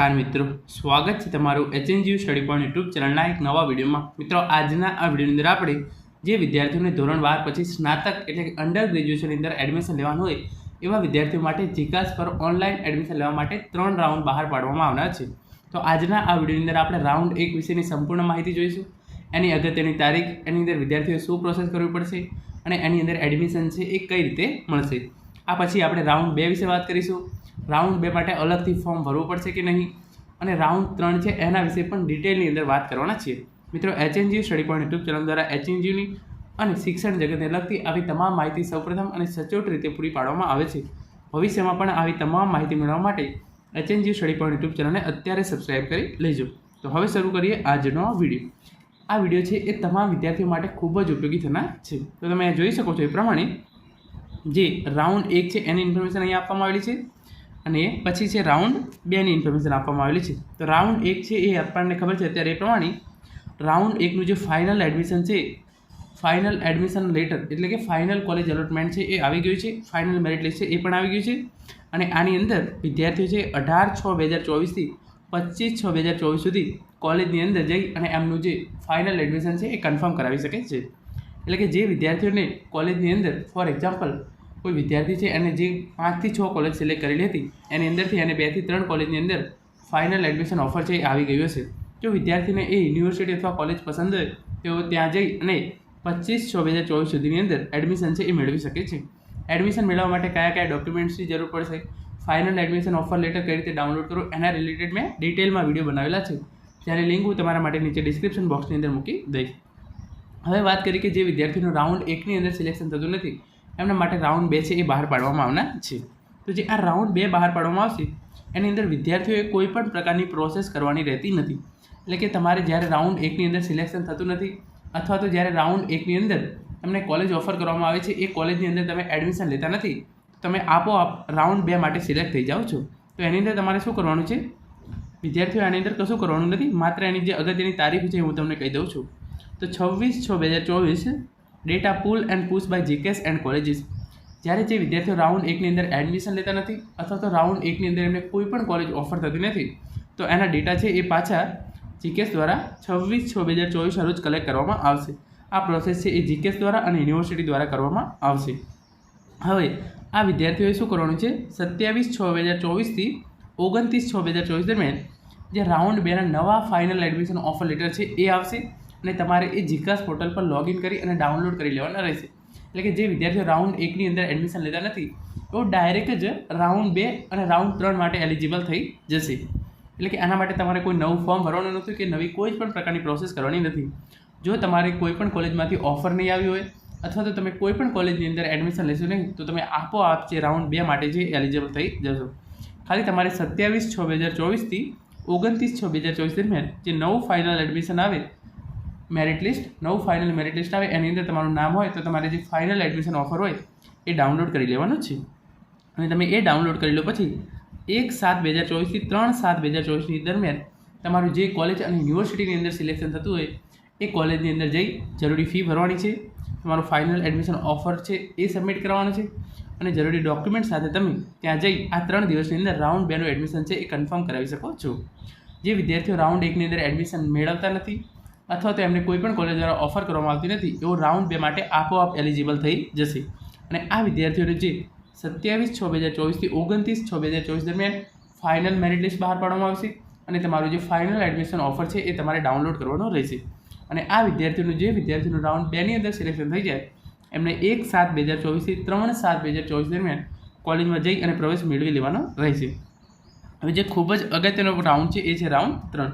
નમસ્કાર મિત્રો. સ્વાગત છે તમારું એચએનજીયુ સ્ટડી પોઈન્ટ યુટ્યુબ ચેનલના એક નવા વિડીયોમાં. મિત્રો, આજના આ વિડીયોની અંદર આપણે જે વિદ્યાર્થીઓને ધોરણ બાર પછી સ્નાતક એટલે કે અંડર ગ્રેજ્યુએશનની અંદર એડમિશન લેવાનું હોય, એવા વિદ્યાર્થીઓ માટે જીકાસ પર ઓનલાઈન એડમિશન લેવા માટે ત્રણ રાઉન્ડ બહાર પાડવામાં આવનાર છે. તો આજના આ વિડીયોની અંદર આપણે રાઉન્ડ એક વિશેની સંપૂર્ણ માહિતી જોઈશું. એની અગત્યની તારીખ, એની અંદર વિદ્યાર્થીઓએ શું પ્રોસેસ કરવી પડશે અને એની અંદર એડમિશન છે એ કઈ રીતે મળશે. આ પછી આપણે રાઉન્ડ બે વિશે વાત કરીશું. રાઉન્ડ બે માટે અલગથી ફોર્મ ભરવું પડશે કે નહીં? અને રાઉન્ડ ત્રણ છે, એના વિશે પણ ડિટેલની અંદર વાત કરવાના છીએ. મિત્રો HNGU study point YouTube channel દ્વારા એચએનજીયુની અને શિક્ષણ જગતને લગતી આવી તમામ માહિતી સૌપ્રથમ અને સચોટ રીતે પૂરી પાડવામાં આવે છે. ભવિષ્યમાં પણ આવી તમામ માહિતી મેળવવા માટે એચએનજીયુ સ્ટડી પોઈન્ટ યુટ્યુબ ચેનલને અત્યારે સબસ્ક્રાઈબ કરી લેજો. તો હવે શરૂ કરીએ આજનો વીડિયો આ વીડિયો છે, એ તમામ વિદ્યાર્થીઓ માટે ખૂબ જ ઉપયોગી થનાર છે. તો તમે અહીંયા જોઈ શકો છો એ પ્રમાણે, જે રાઉન્ડ એક છે, એની ઇન્ફોર્મેશન અહીંયા આપવામાં આવેલી છે. અને પછી છે રાઉન્ડ બેની ઇન્ફોર્મેશન આપવામાં આવેલી છે. તો રાઉન્ડ એક છે એ આપણને ખબર છે અત્યારે એ પ્રમાણે રાઉન્ડ એકનું જે ફાઇનલ એડમિશન છે ફાઇનલ એડમિશન લેટર એટલે કે ફાઇનલ કોલેજ એલોટમેન્ટ છે એ આવી ગયું છે. ફાઇનલ મેરિટ લિસ્ટ છે એ પણ આવી ગયું છે. અને આની અંદર વિદ્યાર્થીઓ છે અઢાર છ બે હજાર ચોવીસથી પચીસ છ બે હજાર ચોવીસ સુધી કોલેજની અંદર જઈ અને એમનું જે ફાઇનલ એડમિશન છે એ કન્ફર્મ કરાવી શકે છે. એટલે કે જે વિદ્યાર્થીઓને કોલેજની અંદર ફોર એક્ઝામ્પલ કોઈ વિદ્યાર્થી છે અને જે પાંચથી છ કોલેજ સિલેક્ટ કરેલી હતી, એની અંદરથી અને બેથી ત્રણ કોલેજની અંદર ફાઇનલ એડમિશન ઓફર છે એ આવી ગયું હશે. જો વિદ્યાર્થીને એ યુનિવર્સિટી અથવા કોલેજ પસંદ હોય, તેઓ ત્યાં જઈ અને પચીસ છ બે હજાર ચોવીસ સુધીની અંદર એડમિશન છે એ મેળવી શકે છે. એડમિશન મેળવવા માટે કયા કયા ડોક્યુમેન્ટ્સની જરૂર પડશે? ફાઇનલ એડમિશન ઓફર લેટર કઈ રીતે ડાઉનલોડ કરો એના રિલેટેડ મેં ડિટેલમાં વીડિયો બનાવેલા છે. જ્યારે લિંક હું તમારા માટે નીચે ડિસ્ક્રિપ્શન બોક્સની અંદર મૂકી દઈશ. હવે વાત કરી કે જે વિદ્યાર્થીનું રાઉન્ડ એકની અંદર સિલેક્શન થતું નથી એમના માટે રાઉન્ડ બે છે એ બહાર પાડવામાં આવના છે. તો જે આ રાઉન્ડ બે બહાર પાડવામાં આવશે, એની અંદર વિદ્યાર્થીઓએ કોઈ પણ પ્રકારની પ્રોસેસ કરવાની રહેતી નથી. એટલે કે તમારે જ્યારે રાઉન્ડ એકની અંદર સિલેક્શન થતું નથી, અથવા તો જ્યારે રાઉન્ડ એકની અંદર તમને કોલેજ ઓફર કરવામાં આવે છે, એ કોલેજની અંદર તમે એડમિશન લેતા નથી તમે આપોઆપ રાઉન્ડ બે માટે સિલેક્ટ થઈ જાઓ છો. તો એની અંદર તમારે શું કરવાનું છે? વિદ્યાર્થીઓ આની અંદર કશું કરવાનું નથી, માત્ર એની જે અગત્યની તારીખ છે હું તમને કહી દઉં છું. તો છવ્વીસ છ બે હજાર ચોવીસ data pull and push by જીકેસ and colleges. જ્યારે જે વિદ્યાર્થીઓ રાઉન્ડ એકની અંદર એડમિશન લેતા નથી અથવા તો રાઉન્ડ એકની અંદર એમને કોઈ પણ કોલેજ ઓફર થતી નથી, તો એના ડેટા છે એ પાછા જીકેસ દ્વારા છવ્વીસ છ બે હજાર ચોવીસના રોજ કલેક્ટ કરવામાં આવશે. આ પ્રોસેસ છે એ જીકેસ દ્વારા અને યુનિવર્સિટી દ્વારા કરવામાં આવશે. હવે, આ વિદ્યાર્થીઓએ શું કરવાનું છે? સત્યાવીસ છ બે હજાર ચોવીસથી ઓગણત્રીસ છ બે હજાર ચોવીસ દરમિયાન જે રાઉન્ડ બેના નવા ફાઇનલ એડમિશન ઓફર લેટર છે એ આવશે. અને તમારે એ જીકાસ પોર્ટલ પર લોગિન કરી અને ડાઉનલોડ કરી લેવાના રહેશે. એટલે કે જે વિદ્યાર્થીઓ રાઉન્ડ એકની અંદર એડમિશન લેતા નથી, તો ડાયરેક્ટ જ રાઉન્ડ બે અને રાઉન્ડ ત્રણ માટે એલિજિબલ થઈ જશે. એટલે કે આના માટે તમારે કોઈ નવું ફોર્મ ભરવાનું નથી કે નવી કોઈ પણ પ્રકારની પ્રોસેસ કરવાની નથી. જો તમારે કોઈ પણ કોલેજમાંથી ઓફર નહીં આવી હોય, અથવા તો તમે કોઈ પણ કોલેજની અંદર એડમિશન લેશો નહીં, તો તમે આપોઆપ જે રાઉન્ડ બે માટે જે એલિજિબલ થઈ જશો. ખાલી તમારે સત્યાવીસ છ બે હજાર ચોવીસથી ઓગણત્રીસ છ બે હજાર ચોવીસ દરમિયાન જે નવું ફાઇનલ એડમિશન આવે મેરિટ લિસ્ટ નવું ફાઇનલ મેરિટ લિસ્ટ આવે, એની અંદર તમારું નામ હોય, તો તમારે જે ફાઇનલ એડમિશન ઓફર હોય, એ ડાઉનલોડ કરી લેવાનું છે. અને તમે એ ડાઉનલોડ કરી લો પછી, એક સાત બે હજાર ચોવીસથી ત્રણ સાત બે હજાર ચોવીસની દરમિયાન તમારું જે કોલેજ અને યુનિવર્સિટીની અંદર સિલેક્શન થતું હોય, એ કોલેજની અંદર જઈ જરૂરી ફી ભરવાની છે. તમારું ફાઇનલ એડમિશન ઓફર છે, એ સબમિટ કરવાનું છે. અને જરૂરી ડોક્યુમેન્ટ સાથે તમે ત્યાં જઈ આ ત્રણ દિવસની અંદર રાઉન્ડ બેનું એડમિશન છે, એ કન્ફર્મ કરાવી શકો છો. જે વિદ્યાર્થીઓ રાઉન્ડ એકની અંદર એડમિશન મેળવતા નથી અથવા તો એમને કોઈપણ કોલેજ દ્વારા ઓફર કરવામાં આવતી નથી, એવો રાઉન્ડ બે માટે આપોઆપ એલિજિબલ થઈ જશે. અને આ વિદ્યાર્થીઓને જે સત્યાવીસ છ બે હજાર ચોવીસથી ઓગણત્રીસ છ બે હજાર ચોવીસ દરમિયાન ફાઇનલ મેરિટ લિસ્ટ બહાર પાડવામાં આવશે અને તમારું જે ફાઇનલ એડમિશન ઓફર છે એ તમારે ડાઉનલોડ કરવાનો રહેશે. અને આ વિદ્યાર્થીઓનું જે વિદ્યાર્થીનું રાઉન્ડ બેની અંદર સિલેક્શન થઈ જાય, એમને એક સાત બે હજાર ચોવીસથી ત્રણ સાત બે હજાર ચોવીસ દરમિયાન કોલેજમાં જઈ અને પ્રવેશ મેળવી લેવાનો રહેશે. હવે જે ખૂબ જ અગત્યનો રાઉન્ડ છે એ છે રાઉન્ડ ત્રણ.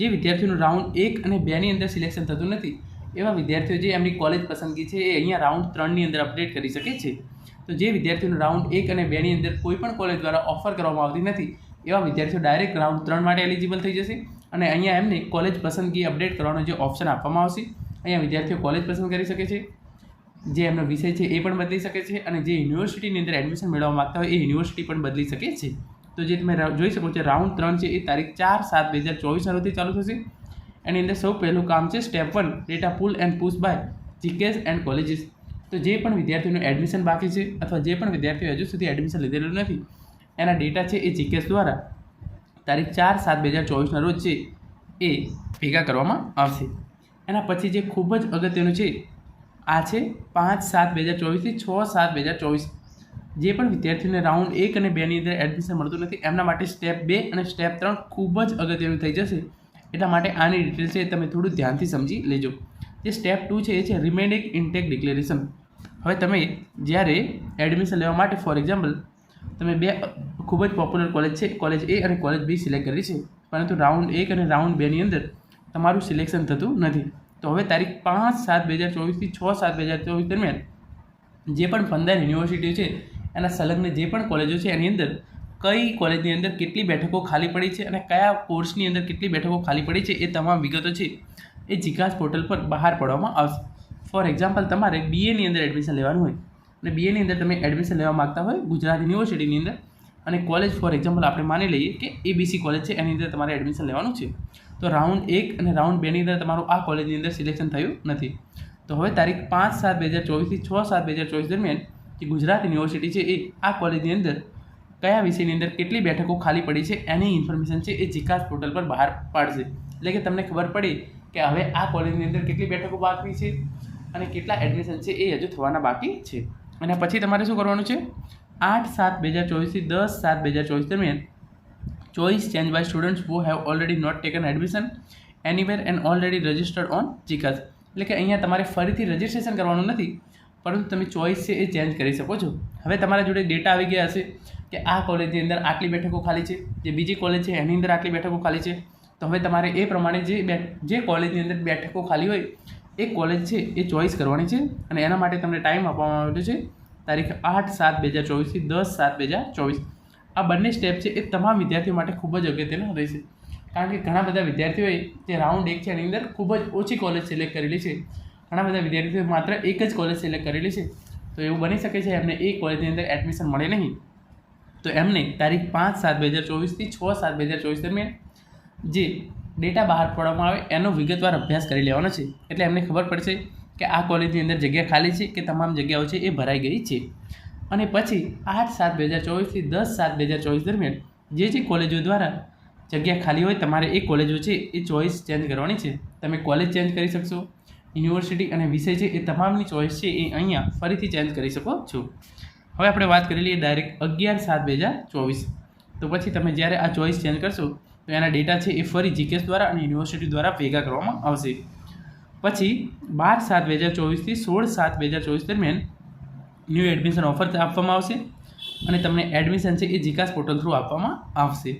જે વિદ્યાર્થીઓનું રાઉન્ડ એક અને બેની અંદર સિલેક્શન થતું નથી, એવા વિદ્યાર્થીઓ જે એમની કોલેજ પસંદગી છે એ અહીંયા રાઉન્ડ ત્રણની અંદર અપડેટ કરી શકે છે. તો જે વિદ્યાર્થીઓનું રાઉન્ડ એક અને બેની અંદર કોઈ પણ કોલેજ દ્વારા ઓફર કરવામાં આવતી નથી, એવા વિદ્યાર્થીઓ ડાયરેક્ટ રાઉન્ડ ત્રણ માટે એલિજિબલ થઈ જશે અને અહીંયા એમને કોલેજ પસંદગી અપડેટ કરવાનો જે ઓપ્શન આપવામાં આવશે, અહીંયા વિદ્યાર્થીઓ કોલેજ પસંદ કરી શકે છે. જે એમનો વિષય છે એ પણ બદલી શકે છે અને જે યુનિવર્સિટીની અંદર એડમિશન મેળવવા માગતા હોય એ યુનિવર્સિટી પણ બદલી શકે છે. તો જે તમે જોઈ શકો છો, રાઉન્ડ ત્રણ છે, એ તારીખ ચાર સાત બે હજાર ચોવીસના રોજથી ચાલુ થશે. એની અંદર સૌ પહેલું કામ છે step one data pull and push by જીકેસ and colleges તો જે પણ વિદ્યાર્થીઓનું એડમિશન બાકી છે, અથવા જે પણ વિદ્યાર્થીઓ હજુ સુધી એડમિશન લીધેલું નથી, એના ડેટા છે એ જીકેસ દ્વારા તારીખ ચાર સાત બે હજાર ચોવીસના રોજ છે, એ ભેગા કરવામાં આવશે. એના પછી જે ખૂબ જ અગત્યનું છે, આ છે પાંચ સાત બે હજાર ચોવીસથી છ સાત બે હજાર ચોવીસ. જે પણ વિદ્યાર્થીઓને રાઉન્ડ એક અને બેની અંદર એડમિશન મળતું નથી, એમના માટે સ્ટેપ બે અને સ્ટેપ ત્રણ ખૂબ જ અગત્યનું થઈ જશે. એટલા માટે આની ડિટેલ છે તમે થોડું ધ્યાનથી સમજી લેજો. જે સ્ટેપ ટુ છે એ છે રિમેનિંગ ઇન્ટેક ડિક્લેરેશન હવે તમે જ્યારે એડમિશન લેવા માટે ફોર એક્ઝામ્પલ તમે બે ખૂબ જ પોપ્યુલર કોલેજ છે કોલેજ એ અને કોલેજ બી સિલેક્ટ કરી છે, પરંતુ રાઉન્ડ એક અને રાઉન્ડ બેની અંદર તમારું સિલેક્શન થતું નથી. તો હવે તારીખ પાંચ સાત બે હજાર ચોવીસથી છ સાત બે હજાર ચોવીસ દરમિયાન જે પણ પંદર યુનિવર્સિટીઓ છે એના સંલગ્ન જે પણ કોલેજો છે એની અંદર કઈ કોલેજની અંદર કેટલી બેઠકો ખાલી પડી છે અને કયા કોર્સની અંદર કેટલી બેઠકો ખાલી પડી છે એ તમામ વિગતો છે એ જીકાસ પોર્ટલ પર બહાર પાડવામાં આવશે. ફોર એક્ઝામ્પલ તમારે બીએની અંદર એડમિશન લેવાનું હોય અને બીએની અંદર તમે એડમિશન લેવા માગતા હોય ગુજરાત યુનિવર્સિટીની અંદર અને કોલેજ ફોર એક્ઝામ્પલ આપણે માની લઈએ કે એબીસી કોલેજ છે, એની અંદર તમારે એડમિશન લેવાનું છે. તો રાઉન્ડ એક અને રાઉન્ડ બેની અંદર તમારું આ કોલેજની અંદર સિલેક્શન થયું નથી. તો હવે તારીખ પાંચ સાત બે હજાર ચોવીસથી છ સાત બે હજાર ચોવીસ દરમિયાન જે ગુજરાત યુનિવર્સિટી છે એ આ કોલેજની અંદર કયા વિષયની અંદર કેટલી બેઠકો ખાલી પડી છે એની ઇન્ફોર્મેશન છે એ જીકાસ પોર્ટલ પર બહાર પાડશે. એટલે કે તમને ખબર પડી કે હવે આ કોલેજની અંદર કેટલી બેઠકો બાકી છે અને કેટલા એડમિશન છે એ હજુ થવાના બાકી છે. અને પછી તમારે શું કરવાનું છે? આઠ સાત બે હજાર ચોવીસથી દસ સાત બે હજાર ચોવીસ દરમિયાન choice change by students who have already not taken admission anywhere and already registered on જીકાસ એટલે કે અહીંયા તમારે ફરીથી રજિસ્ટ્રેશન કરવાનું નથી. પરંતુ તમે ચોઇસ છે એ ચેન્જ કરી શકો છો. હવે તમારા જોડે ડેટા આવી ગયા હશે કે આ કોલેજની અંદર આટલી બેઠકો ખાલી છે, જે બીજી કોલેજ છે એની અંદર આટલી બેઠકો ખાલી છે. તો હવે તમારે એ પ્રમાણે જે જે કોલેજની અંદર બેઠકો ખાલી હોય, એ કોલેજ છે એ ચોઇસ કરવાની છે અને એના માટે તમને ટાઈમ આપવામાં આવ્યો છે તારીખ આઠ સાત બે હજાર ચોવીસથી દસ સાત બે હજાર ચોવીસ. આ બંને સ્ટેપ છે એ તમામ વિદ્યાર્થીઓ માટે ખૂબ જ અગત્યના રહેશે. કારણ કે ઘણા બધા વિદ્યાર્થીઓએ જે રાઉન્ડ એક છે એની અંદર ખૂબ જ ઓછી કોલેજ સિલેક્ટ કરેલી છે. ઘણા બધા વિદ્યાર્થીઓએ માત્ર એક જ કોલેજ સિલેક્ટ કરેલી છે. તો એવું બની શકે છે એમને એ કોલેજની અંદર એડમિશન મળે નહીં. તો એમને તારીખ પાંચ સાત બે હજાર ચોવીસથી છ સાત બે હજાર ચોવીસ દરમિયાન જે ડેટા બહાર પાડવામાં આવે એનો વિગતવાર અભ્યાસ કરી લેવાનો છે. એટલે એમને ખબર પડશે કે આ કોલેજની અંદર જગ્યા ખાલી છે કે તમામ જગ્યાઓ છે એ ભરાઈ ગઈ છે. અને પછી આઠ સાત બે હજાર ચોવીસથી દસ સાત બે હજાર ચોવીસ દરમિયાન જે જે કોલેજો દ્વારા જગ્યા ખાલી હોય તમારે એ કોલેજો છે એ ચોઈસ ચેન્જ કરવાની છે. તમે કોલેજ ચેન્જ કરી શકશો. યુનિવર્સિટી અને વિષય છે એ તમામની ચોઈસ છે એ અહીંયા ફરીથી ચેન્જ કરી શકો છો. હવે આપણે વાત કરી લઈએ ડાયરેક્ટ અગિયાર સાત બે હજાર ચોવીસ. તો પછી તમે જ્યારે આ ચોઈસ ચેન્જ કરશો, તો એના ડેટા છે એ ફરી જીકેસ દ્વારા અને યુનિવર્સિટી દ્વારા ભેગા કરવામાં આવશે. પછી બાર સાત બે હજાર ચોવીસથી સોળ સાત બે હજાર ચોવીસ દરમિયાન ન્યૂ એડમિશન ઓફર આપવામાં આવશે અને તમને એડમિશન છે એ જીકાસ પોર્ટલ થ્રુ આપવામાં આવશે.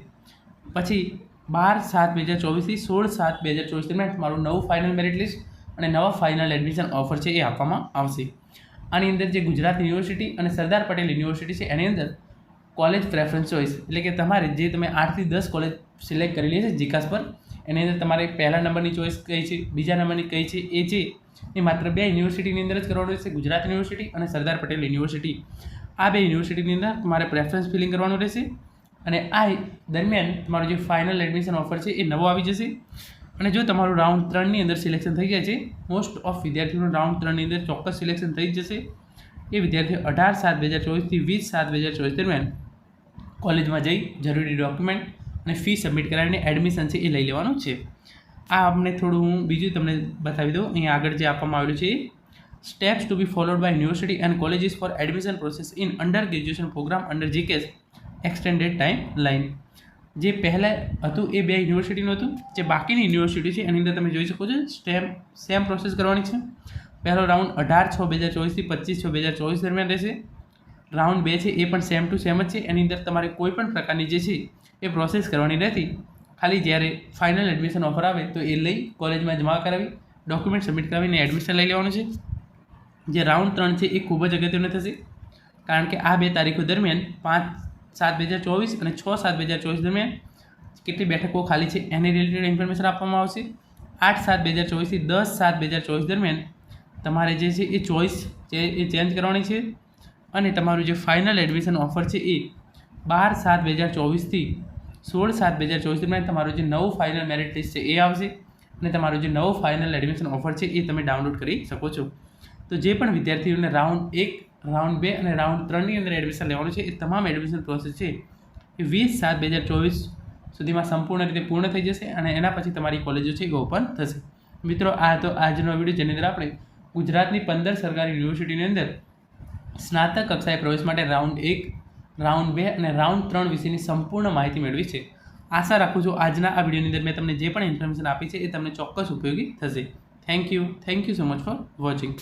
પછી બાર સાત બે હજાર ચોવીસથી સોળ સાત બે હજાર ચોવીસ દરમિયાન મારું નવું ફાઇનલ મેરિટ લિસ્ટ અને નવા ફાઇનલ એડમિશન ઓફર છે એ આપવામાં આવશે. આની અંદર જે ગુજરાત યુનિવર્સિટી અને સરદાર પટેલ યુનિવર્સિટી છે, એની અંદર કોલેજ પ્રેફરન્સ ચોઇસ એટલે કે તમારે જે તમે આઠથી દસ કોલેજ સિલેક્ટ કરેલી છે જીકાસ પર, એની અંદર તમારે પહેલા નંબરની ચોઈસ કઈ છે, બીજા નંબરની કઈ છે, એ છે, એ માત્ર બે યુનિવર્સિટીની અંદર જ કરવાનું રહેશે, ગુજરાત યુનિવર્સિટી અને સરદાર પટેલ યુનિવર્સિટી આ બે યુનિવર્સિટીની અંદર તમારે પ્રેફરન્સ ફિલિંગ કરવાનું રહેશે અને આ દરમિયાન તમારું જે ફાઇનલ એડમિશન ઓફર છે એ નવો આવી જશે. અને જો તમારું રાઉન્ડ ત્રણની અંદર સિલેક્શન થઈ ગયા છે મોસ્ટ ઓફ વિદ્યાર્થીઓનું રાઉન્ડ ત્રણની અંદર ચોક્કસ સિલેક્શન થઈ જશે. એ વિદ્યાર્થીઓ અઢાર સાત બે હજાર ચોવીસથી વીસ સાત બે હજાર ચોવીસ દરમિયાન કોલેજમાં જઈ જરૂરી ડોક્યુમેન્ટ અને ફી સબમિટ કરાવીને એડમિશન છે એ લઈ લેવાનું છે. આ આપણે થોડું હું બીજું તમને બતાવી દઉં. અહીંયા આગળ જે આપવામાં આવેલું છે steps to be followed by university and colleges for admission process in under graduation program under જીકેસ extended time line જે પહેલાં હતું એ બે યુનિવર્સિટીનું હતું. જે બાકીની યુનિવર્સિટી છે, એની અંદર તમે જોઈ શકો છો સ્ટેમ સેમ પ્રોસેસ કરવાની છે. પહેલો રાઉન્ડ અઢાર છ બે હજાર ચોવીસથી પચીસ છ બે હજાર ચોવીસ દરમિયાન રહેશે. રાઉન્ડ બે છે, એ પણ સેમ ટુ સેમ જ છે. એની અંદર તમારે કોઈ પણ પ્રકારની જે છે, એ પ્રોસેસ કરવાની રહેતી. ખાલી જ્યારે ફાઇનલ એડમિશન ઓફર આવે, તો એ લઈ કોલેજમાં જમા કરાવી ડોક્યુમેન્ટ સબમિટ કરાવીને એડમિશન લઈ લેવાનું છે. જે રાઉન્ડ ત્રણ છે, એ ખૂબ જ અગત્યનું થશે. કારણ કે આ બે તારીખો દરમિયાન પાંચ સાત બે હજાર ચોવીસ અને છ સાત બે હજાર ચોવીસ દરમિયાન કેટલી બેઠકો ખાલી છે એની રિલેટેડ ઇન્ફોર્મેશન આપવામાં આવશે. આઠ સાત બે હજાર ચોવીસથી દસ સાત બે હજાર ચોવીસ દરમિયાન તમારે જે છે એ ચોઈસ જે એ ચેન્જ કરવાની છે અને તમારું જે ફાઇનલ એડમિશન ઓફર છે એ બાર સાત બે હજાર ચોવીસથી સોળ સાત બે હજાર ચોવીસ દરમિયાન તમારું જે નવું ફાઇનલ મેરિટ લિસ્ટ છે એ આવશે અને તમારું જે નવું ફાઇનલ એડમિશન ઓફર છે એ તમે ડાઉનલોડ કરી શકો છો. તો જે પણ વિદ્યાર્થીઓને રાઉન્ડ એક રાઉન્ડ બે અને રાઉન્ડ ત્રણની અંદર એડમિશન લેવાનું છે. એ તમામ એડમિશન પ્રોસેસ છે એ વીસ સાત બે હજાર ચોવીસ સુધીમાં સંપૂર્ણ રીતે પૂર્ણ થઈ જશે અને એના પછી તમારી કોલેજો છે એ ઓપન થશે. મિત્રો, આ તો આજનો વીડિયો જેની અંદર આપણે ગુજરાતની પંદર સરકારી યુનિવર્સિટીની અંદર સ્નાતક કક્ષાએ પ્રવેશ માટે રાઉન્ડ એક, રાઉન્ડ બે અને રાઉન્ડ ત્રણ વિશેની સંપૂર્ણ માહિતી મેળવી છે. આશા રાખું છું આજના આ વિડીયોની અંદર મેં તમને જે પણ ઇન્ફોર્મેશન આપી છે એ તમને ચોક્કસ ઉપયોગી થશે. Thank you thank you so much for watching